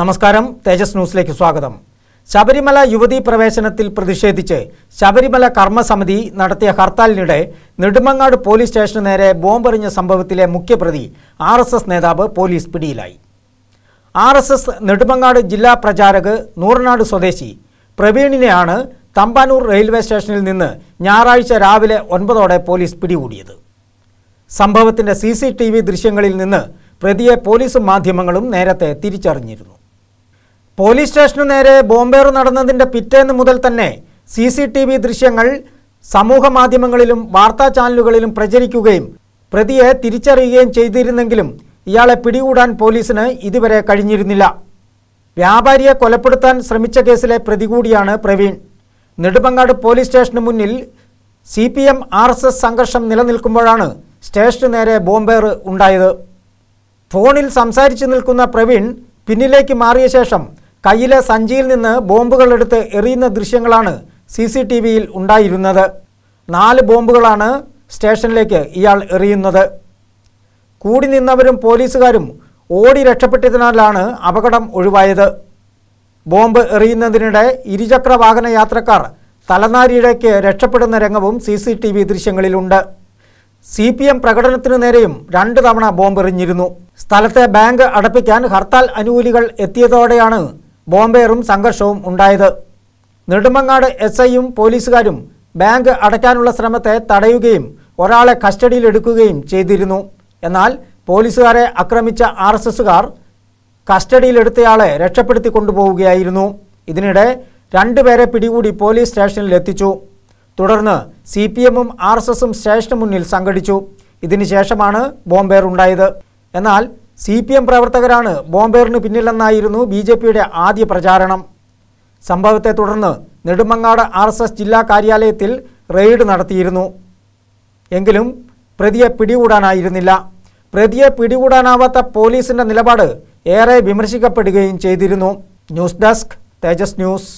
നമസ്കാരം തേജസ് ന്യൂസിലേക്ക് സ്വാഗതം. ശബരിമല യുവതീ പ്രവേശനത്തിൽ പ്രതിഷേധിച്ച് ശബരിമല കർമ്മസമിതി നടത്തിയ ഹർത്താലിനിടെ നെടുമങ്ങാട് പോലീസ് സ്റ്റേഷന് നേരെ ബോംബെറിഞ്ഞ സംഭവത്തിലെ മുഖ്യപ്രതി ആർ എസ് എസ് നേതാവ് പോലീസ് പിടിയിലായി. ആർ എസ് എസ് നെടുമങ്ങാട് ജില്ലാ പ്രചാരക് നൂറനാട് സ്വദേശി പ്രവീണിനെയാണ് തമ്പാനൂർ റെയിൽവേ സ്റ്റേഷനിൽ നിന്ന് ഞായറാഴ്ച രാവിലെ ഒൻപതോടെ പോലീസ് പിടികൂടിയത്. സംഭവത്തിന്റെ സി സി ടി വി ദൃശ്യങ്ങളിൽ നിന്ന് പ്രതിയെ പോലീസും മാധ്യമങ്ങളും നേരത്തെ തിരിച്ചറിഞ്ഞിരുന്നു. പോലീസ് സ്റ്റേഷനു നേരെ ബോംബേർ നടന്നതിന്റെ പിറ്റേന്ന് മുതൽ തന്നെ സി സി ടി വി ദൃശ്യങ്ങൾ സമൂഹ മാധ്യമങ്ങളിലും വാർത്താ ചാനലുകളിലും പ്രചരിക്കുകയും പ്രതിയെ തിരിച്ചറിയുകയും ചെയ്തിരുന്നെങ്കിലും ഇയാളെ പിടികൂടാൻ പോലീസിന് ഇതുവരെ കഴിഞ്ഞിരുന്നില്ല. വ്യാപാരിയെ കൊലപ്പെടുത്താൻ ശ്രമിച്ച കേസിലെ പ്രതി കൂടിയാണ് പ്രവീൺ. നെടുമ്പങ്ങാട് പോലീസ് സ്റ്റേഷന് മുന്നിൽ C P M R S S സംഘർഷം നിലനിൽക്കുമ്പോഴാണ് സ്റ്റേഷനു നേരെ ബോംബേർ ഉണ്ടായത്. ഫോണിൽ സംസാരിച്ചു നിൽക്കുന്ന പ്രവീൺ പിന്നിലേക്ക് മാറിയ ശേഷം കയ്യിലെ സഞ്ചിയിൽ നിന്ന് ബോംബുകളെടുത്ത് എറിയുന്ന ദൃശ്യങ്ങളാണ് സി സി ടി വിയിൽ ഉണ്ടായിരുന്നത്. നാല് ബോംബുകളാണ് സ്റ്റേഷനിലേക്ക് ഇയാൾ എറിയുന്നത്. കൂടി നിന്നവരും പോലീസുകാരും ഓടി രക്ഷപ്പെട്ടതിനാലാണ് അപകടം ഒഴിവായത്. ബോംബ് എറിയുന്നതിനിടെ ഇരുചക്ര വാഹന യാത്രക്കാർ തലനാരിഴയ്ക്ക് രക്ഷപ്പെടുന്ന രംഗവും സി സി ടി വി ദൃശ്യങ്ങളിലുണ്ട്. സി പി എം പ്രകടനത്തിനു നേരെയും രണ്ട് തവണ ബോംബ് എറിഞ്ഞിരുന്നു സ്ഥലത്തെ ബാങ്ക് അടപ്പിക്കാൻ ഹർത്താൽ അനുകൂലികൾ എത്തിയതോടെയാണ് ബോംബേറും സംഘർഷവും ഉണ്ടായത്. നെടുമങ്ങാട് എസ് ഐയും പോലീസുകാരും ബാങ്ക് അടയ്ക്കാനുള്ള ശ്രമത്തെ തടയുകയും ഒരാളെ കസ്റ്റഡിയിലെടുക്കുകയും ചെയ്തിരുന്നു. എന്നാൽ പോലീസുകാരെ ആക്രമിച്ച ആർ എസ് എസുകാർ കസ്റ്റഡിയിലെടുത്തയാളെ രക്ഷപ്പെടുത്തി കൊണ്ടുപോവുകയായിരുന്നു. ഇതിനിടെ രണ്ടുപേരെ പിടികൂടി പോലീസ് സ്റ്റേഷനിലെത്തിച്ചു തുടർന്ന് സി പി എമ്മും ആർ എസ് എസും സ്റ്റേഷന് മുന്നിൽ സംഘടിച്ചു. ഇതിനുശേഷമാണ് ബോംബെയർ ഉണ്ടായത് എന്നാൽ സി പി എം പ്രവർത്തകരാണ് ബോംബേറിന് പിന്നിലെന്നായിരുന്നു ബി ജെ പിയുടെ ആദ്യ പ്രചാരണം. സംഭവത്തെ തുടർന്ന് നെടുമങ്ങാട് ആർ എസ് എസ് ജില്ലാ കാര്യാലയത്തിൽ റെയ്ഡ് നടത്തിയിരുന്നു. എങ്കിലും പ്രതിയെ പിടികൂടാനായിരുന്നില്ല. പ്രതിയെ പിടികൂടാനാവാത്ത പോലീസിന്റെ നിലപാട് ഏറെ വിമർശിക്കപ്പെടുകയും ചെയ്തിരുന്നു. News desk Tejas news.